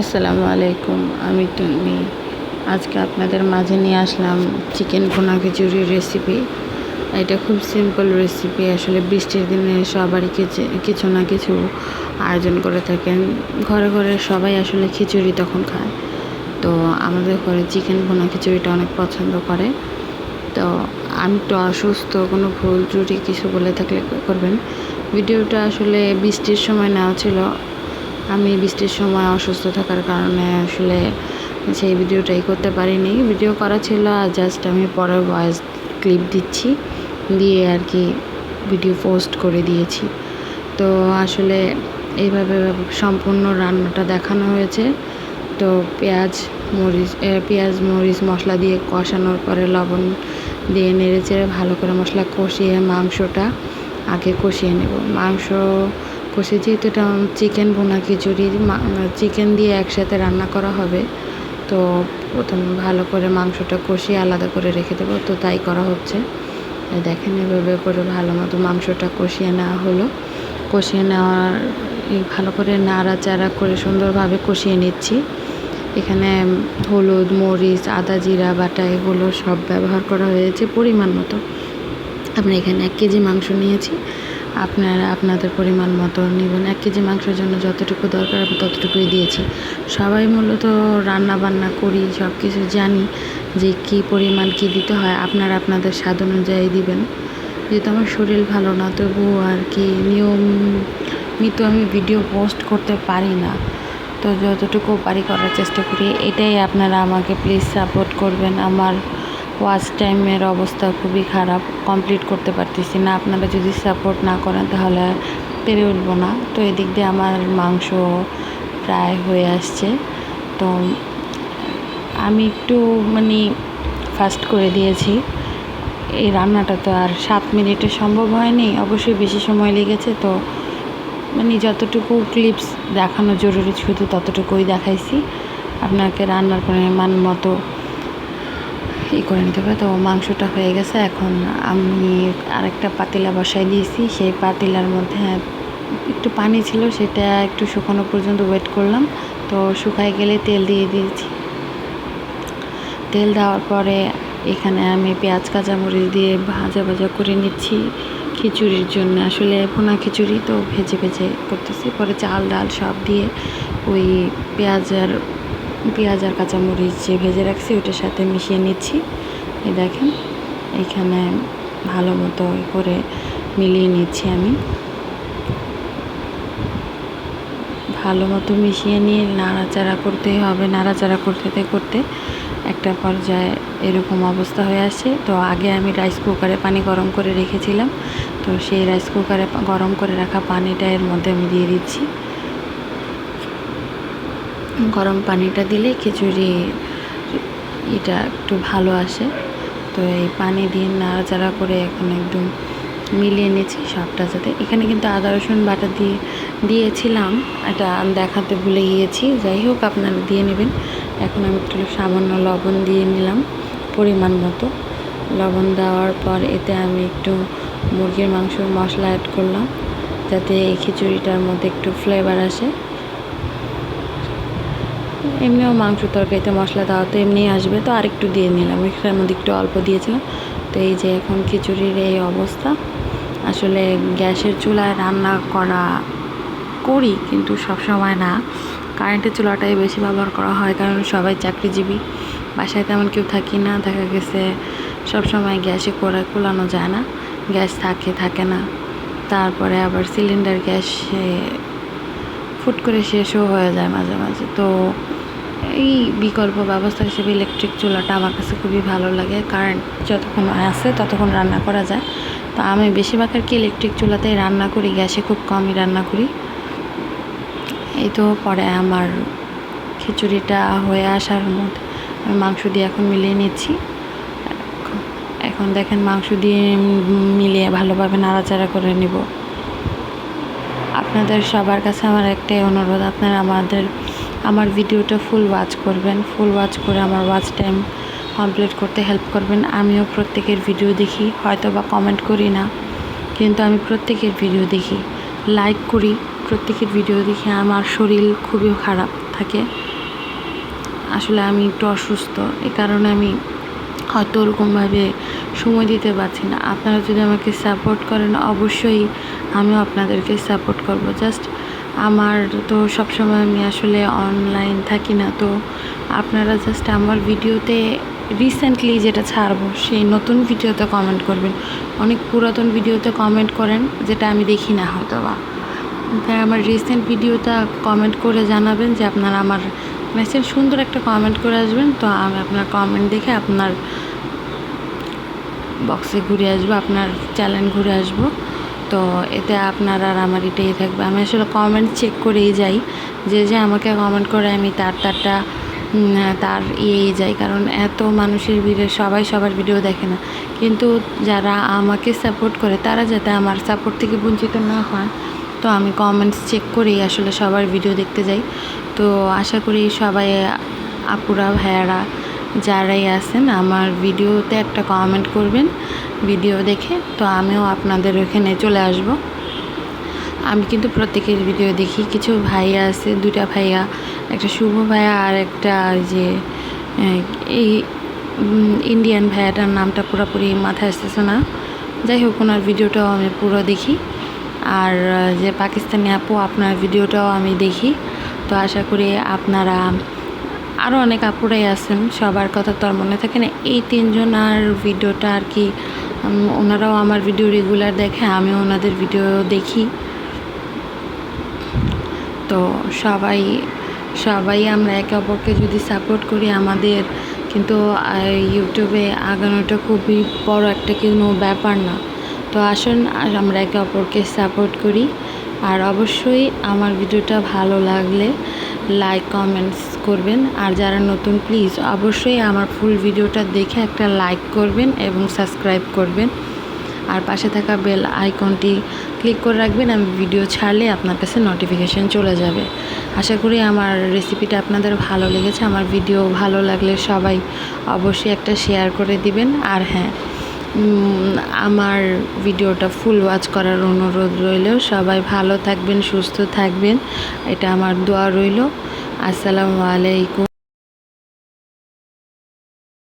আসসালামু আলাইকুম, আমি তুমি আজকে আপনাদের মাঝে নিয়ে আসলাম চিকেন ভুনা খিচুড়ির রেসিপি এটা খুব সিম্পল রেসিপি আসলে বৃষ্টির দিনে সবারই কিছু না কিছু আয়োজন করে থাকেন। ঘরে ঘরে সবাই আসলে খিচুড়ি তখন খায়। তো আমাদের ঘরে চিকেন ভুনা খিচুড়িটা অনেক পছন্দ করে। তো আমি তো অসুস্থ, কোনো ভুল ত্রুটি কিছু বলে থাকলে করবেন। ভিডিওটা আসলে বৃষ্টির সময় নেওয়া ছিল। আমি বৃষ্টির সময় অসুস্থ থাকার কারণে আসলে সেই ভিডিওটাই করতে পারিনি। ভিডিও করা ছিল, আর জাস্ট আমি পরে ভয়েস ক্লিপ দিচ্ছি, দিয়ে আর কি ভিডিও পোস্ট করে দিয়েছি। তো আসলে এইভাবে সম্পূর্ণ রান্নাটা দেখানো হয়েছে। তো পেঁয়াজ, মরিচ পেঁয়াজ, মরিচ মশলা দিয়ে কষানোর পরে লবণ দিয়ে নেড়ে চেড়ে ভালো করে মশলা কষিয়ে মাংসটা আগে কষিয়ে নেব। মাংস কষিয়ে যেহেতু এটা চিকেন ভুনা খিচুড়ি চিকেন দিয়ে একসাথে রান্না করা হবে। তো প্রথম ভালো করে মাংসটা কষিয়ে আলাদা করে রেখে দেবো, তো তাই করা হচ্ছে। দেখেন এভাবে করে ভালো মতো মাংসটা কষিয়ে নেওয়া হলো। কষিয়ে নেওয়ার ভালো করে নাড়াচাড়া করে সুন্দরভাবে কষিয়ে নিচ্ছি। এখানে হলুদ, মরিচ, আদা জিরা, বাটা, এগুলো সব ব্যবহার করা হয়েছে পরিমাণ মতো। আমরা এখানে এক কেজি মাংস নিয়েছি। আপনারা আপনাদের পরিমাণ মতো নেবেন। এক কেজি মাংসের জন্য যতটুকু দরকার আমি ততটুকুই দিয়েছি। সবাই মূলত রান্না বান্না করি সব কিছু জানি যে কী পরিমাণ কী দিতে হয়। আপনারা আপনাদের স্বাদ অনুযায়ী দিবেন। যেহেতু আমার শরীর ভালো না তবুও আর কি নিয়মিত আমি ভিডিও পোস্ট করতে পারি না। তো যতটুকু পারি করার চেষ্টা করি। এটাই আপনারা আমাকে প্লিজ সাপোর্ট করবেন। আমার ওয়াচ টাইমের অবস্থা খুবই খারাপ কমপ্লিট করতে পারতেছি না। আপনারা যদি সাপোর্ট না করেন তাহলে পেরে উঠবো না। তো এদিক দিয়ে আমার মাংস প্রায় হয়ে আসছে। তো আমি একটু মানে ফাস্ট করে দিয়েছি। এই রান্নাটা তো আর সাত মিনিটে সম্ভব হয়নি, অবশ্যই বেশি সময় লেগেছে। তো মানে যতটুকু ক্লিপস দেখানো জরুরি, শুধু ততটুকুই দেখাইছি। আপনাকে রান্নার পরিমাণ মতো ই করে নিতে হবে তো মাংসটা হয়ে গেছে। এখন আমি আরেকটা পাতিলা বসাই দিয়েছি। সেই পাতিলার মধ্যে একটু পানি ছিল, সেটা একটু শুকানো পর্যন্ত ওয়েট করলাম। তো শুকাই গেলে তেল দিয়ে দিয়েছি। তেল দেওয়ার পরে এখানে আমি পেঁয়াজ, কাঁচামরিচ দিয়ে ভাজা ভাজা করে নিচ্ছি খিচুড়ির জন্য। আসলে পোনা খিচুড়ি তো ভেজে ভেজে করতেছি। পরে চাল, ডাল সব দিয়ে ওই পেঁয়াজ আর পেঁয়াজ আর কাঁচামরিচ যে ভেজে রাখছি ওটার সাথে মিশিয়ে নিচ্ছি। এই দেখেন, এখানে ভালো মতো করে মিলিয়ে নিচ্ছি আমি। ভালো মতো মিশিয়ে নিয়ে নাড়াচাড়া করতেই হবে, নাড়াচাড়া করতে করতে একটা পর্যায়ে এরকম অবস্থা হয়ে আসছে তো আগে আমি রাইস কুকারে পানি গরম করে রেখেছিলাম। তো সেই রাইস কুকারে গরম করে রাখা পানিটা এর মধ্যে আমি দিয়ে দিচ্ছি। গরম পানিটা দিলে খিচুড়ি এটা একটু ভালো আসে। তো এই পানি দিয়ে নাড়াচাড়া করে এখন একদম মিলিয়ে নিয়েছি সবটা যাতে। এখানে কিন্তু আদা, রসুন বাটা দিয়ে, দিয়েছিলাম। এটা দেখাতে ভুলে গিয়েছি। যাই হোক, আপনারা দিয়ে নেবেন। এখন আমি একটু সামান্য লবণ দিয়ে নিলাম পরিমাণ মতো। লবণ দেওয়ার পর এতে আমি একটু মুরগির মাংস মশলা অ্যাড করলাম। যাতে এই খিচুড়িটার মধ্যে একটু ফ্লেভার আসে। এমনিও মাংস তরকারিতে মশলা দেওয়া তো এমনি আসবে, তো আরেকটু দিয়ে নিলাম। এখানের মধ্যে একটু অল্প দিয়েছিলাম। তো এই যে এখন খিচুড়ির এই অবস্থা। আসলে গ্যাসের চুলায় রান্না করা করি, কিন্তু সব সময় না। কারেন্টের চুলাটাই বেশি ব্যবহার করা হয়, কারণ সবাই চাকরিজীবী। বাসায় তেমন কেউ থাকি না, দেখা গেছে সব সময় গ্যাসে করে কুলানো যায় না। গ্যাস থাকে থাকে না। তারপরে আবার সিলিন্ডার গ্যাস ফুট করে শেষও হয়ে যায় মাঝে মাঝে। তো এই বিকল্প ব্যবস্থা হিসেবে ইলেকট্রিক চুলাটা আমার কাছে খুবই ভালো লাগে। কারেন্ট যতক্ষণ আছে, ততক্ষণ রান্না করা যায়। তো আমি বেশিরভাগ আর কি ইলেকট্রিক চুলাতেই রান্না করি, গ্যাসে খুব কমই রান্না করি। এই তো পরে আমার খিচুড়িটা হয়ে আসার মধ্যে আমি মাংস দিয়ে এখন মিলিয়ে নিচ্ছি। এখন দেখেন মাংস দিয়ে মিলিয়ে ভালোভাবে নাড়াচাড়া করে নিব। আপনাদের সবার কাছে আমার একটাই অনুরোধ, আপনারা আমাদের আমার ভিডিওটা ফুল ওয়াচ করবেন ফুল ওয়াচ করে আমার ওয়াচ টাইম কমপ্লিট করতে হেল্প করবেন। আমিও প্রত্যেকের ভিডিও দেখি হয়তো বা কমেন্ট করি না, কিন্তু আমি প্রত্যেকের ভিডিও দেখি। লাইক করি, প্রত্যেকের ভিডিও দেখে আমার শরীর খুবই খারাপ থাকে। আসলে আমি একটু অসুস্থ, এ কারণে আমি হয়তো ওরকমভাবে সময় দিতে পারছি না। আপনারা যদি আমাকে সাপোর্ট করেন, অবশ্যই আমিও আপনাদেরকে সাপোর্ট করব। জাস্ট আমার তো সবসময় আমি আসলে অনলাইন থাকি না, তো আপনারা জাস্ট আমার ভিডিওতে রিসেন্টলি যেটা ছাড়বো, সেই নতুন ভিডিওতে কমেন্ট করবেন। অনেক পুরাতন ভিডিওতে কমেন্ট করেন, যেটা আমি দেখি না হয়তো বা তাই আমার রিসেন্ট ভিডিওটা কমেন্ট করে জানাবেন যে আপনারা আমার মেসেজ সুন্দর একটা কমেন্ট করে আসবেন, তো আমি আপনার কমেন্ট দেখে আপনার বক্সে ঘুরে আসব, আপনার চ্যানেল ঘুরে আসব। তো এতে আপনার আর আমার এটাই থাকবে। আমি আসলে কমেন্ট চেক করেই যাই। যে যে আমাকে কমেন্ট করে, আমি তার তারটা তার ইয়েই যাই। কারণ এত মানুষের ভিড়ে সবাই সবার ভিডিও দেখে না। কিন্তু যারা আমাকে সাপোর্ট করে, তারা যাতে আমার সাপোর্ট থেকে বঞ্চিত না হয় তো আমি কমেন্টস চেক করেই আসলে সবার ভিডিও দেখতে যাই। তো আশা করি সবাই আপুরা, ভাইয়ারা যারাই আছেন, আমার ভিডিওতে একটা কমেন্ট করবেন ভিডিও দেখে, তো আমিও আপনাদের ওখানে চলে আসব। আমি কিন্তু প্রত্যেকের ভিডিও দেখি, কিছু ভাইয়া আছে দুটা ভাইয়া, একটা শুভ ভাইয়া আর একটা যে এই ইন্ডিয়ান ভাইয়াটার নামটা পুরোপুরি মাথায় আসতেছে না। যাই হোক, ওনার ভিডিওটাও আমি পুরো দেখি। আর যে পাকিস্তানি আপু, আপনার ভিডিওটাও আমি দেখি। তো আশা করি আপনারা আরও অনেক আপুরাই আছেন, সবার কথা তো আর মনে থাকে না। এই তিনজন আর ভিডিওটা আর কি ওনারাও আমার ভিডিও রেগুলার দেখে, আমিও ওনাদের ভিডিও দেখি। তো সবাই সবাই আমরা একে অপরকে যদি সাপোর্ট করি আমাদের, কিন্তু ইউটিউবে আগানোটা খুবই বড় একটা কোনো ব্যাপার না। তো আসুন আর আমরা একে অপরকে সাপোর্ট করি। আর অবশ্যই আমার ভিডিওটা ভালো লাগলে লাইক কমেন্টস করবেন। আর যারা নতুন প্লিজ অবশ্যই আমার ফুল ভিডিওটা দেখে একটা লাইক করবেন এবং সাবস্ক্রাইব করবেন। আর পাশে থাকা বেল আইকনটি ক্লিক করে রাখবেন, আমি ভিডিও ছাড়লে আপনার কাছে নোটিফিকেশান চলে যাবে। আশা করি আমার রেসিপিটা আপনাদের ভালো লেগেছে। আমার ভিডিও ভালো লাগলে সবাই অবশ্যই একটা শেয়ার করে দিবেন। আর হ্যাঁ আমার ভিডিওটা ফুল ওয়াচ করার অনুরোধ রইল। সবাই ভালো থাকবেন, সুস্থ থাকবেন। এটা আমার দোয়া রইল। আসসালামু আলাইকুম।